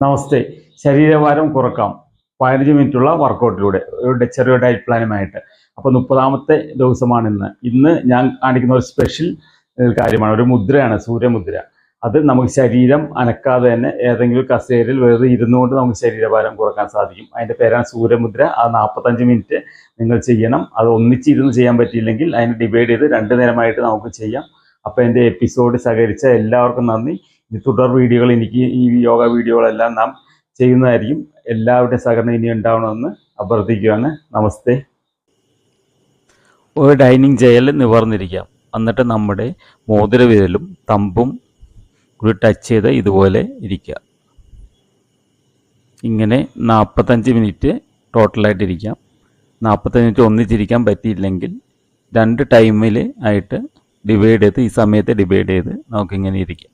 നമസ്തേ. ശരീരഭാരം കുറക്കാം. പതിനഞ്ച് മിനിറ്റുള്ള വർക്കൗട്ടിലൂടെ ഒരു ചെറിയ ഡയറ്റ് പ്ലാനുമായിട്ട് അപ്പോൾ മുപ്പതാമത്തെ ദിവസമാണ് ഇന്ന്. ഇന്ന് ഞാൻ കാണിക്കുന്ന ഒരു സ്പെഷ്യൽ കാര്യമാണ്. ഒരു മുദ്രയാണ് സൂര്യമുദ്ര. അത് നമുക്ക് ശരീരം അനക്കാതെ തന്നെ ഏതെങ്കിലും കസേരയിൽ വെറുതെ ഇരുന്നുകൊണ്ട് നമുക്ക് ശരീരഭാരം കുറയ്ക്കാൻ സാധിക്കും. അതിന്റെ പേരാണ് സൂര്യമുദ്ര. ആ നാൽപ്പത്തഞ്ച് മിനിറ്റ് നിങ്ങൾ ചെയ്യണം. അത് ഒന്നിച്ചിരുന്ന് ചെയ്യാൻ പറ്റിയില്ലെങ്കിൽ അതിനെ ഡിവൈഡ് ചെയ്ത് രണ്ട് നേരമായിട്ട് നമുക്ക് ചെയ്യാം. അപ്പോൾ എന്റെ എപ്പിസോഡ് സഹകരിച്ച എല്ലാവർക്കും നന്ദി. ഇനി തുടർ വീഡിയോകൾ എനിക്ക് ഈ യോഗ വീഡിയോകളെല്ലാം നാം ചെയ്യുന്നതായിരിക്കും. എല്ലാവരുടെയും സഹകരണം ഇനി ഉണ്ടാവണമെന്ന് അഭ്യർത്ഥിക്കുകയാണ്. നമസ്തേ. ഒരു ഡൈനിങ് ചെയറിൽ നിവർന്നിരിക്കാം. എന്നിട്ട് നമ്മുടെ മോതിരവിരലും തമ്പും കൂടി ടച്ച് ചെയ്ത് ഇതുപോലെ ഇരിക്കുക. ഇങ്ങനെ നാൽപ്പത്തഞ്ച് മിനിറ്റ് ടോട്ടലായിട്ട് ഇരിക്കാം. നാൽപ്പത്തഞ്ച് മിനിറ്റ് ഒന്നിച്ചിരിക്കാൻ പറ്റിയില്ലെങ്കിൽ രണ്ട് ടൈമിൽ ആയിട്ട് ഡിവൈഡ് ചെയ്ത് ഈ സമയത്ത് ഡിവൈഡ് ചെയ്ത് നമുക്കിങ്ങനെ ഇരിക്കാം.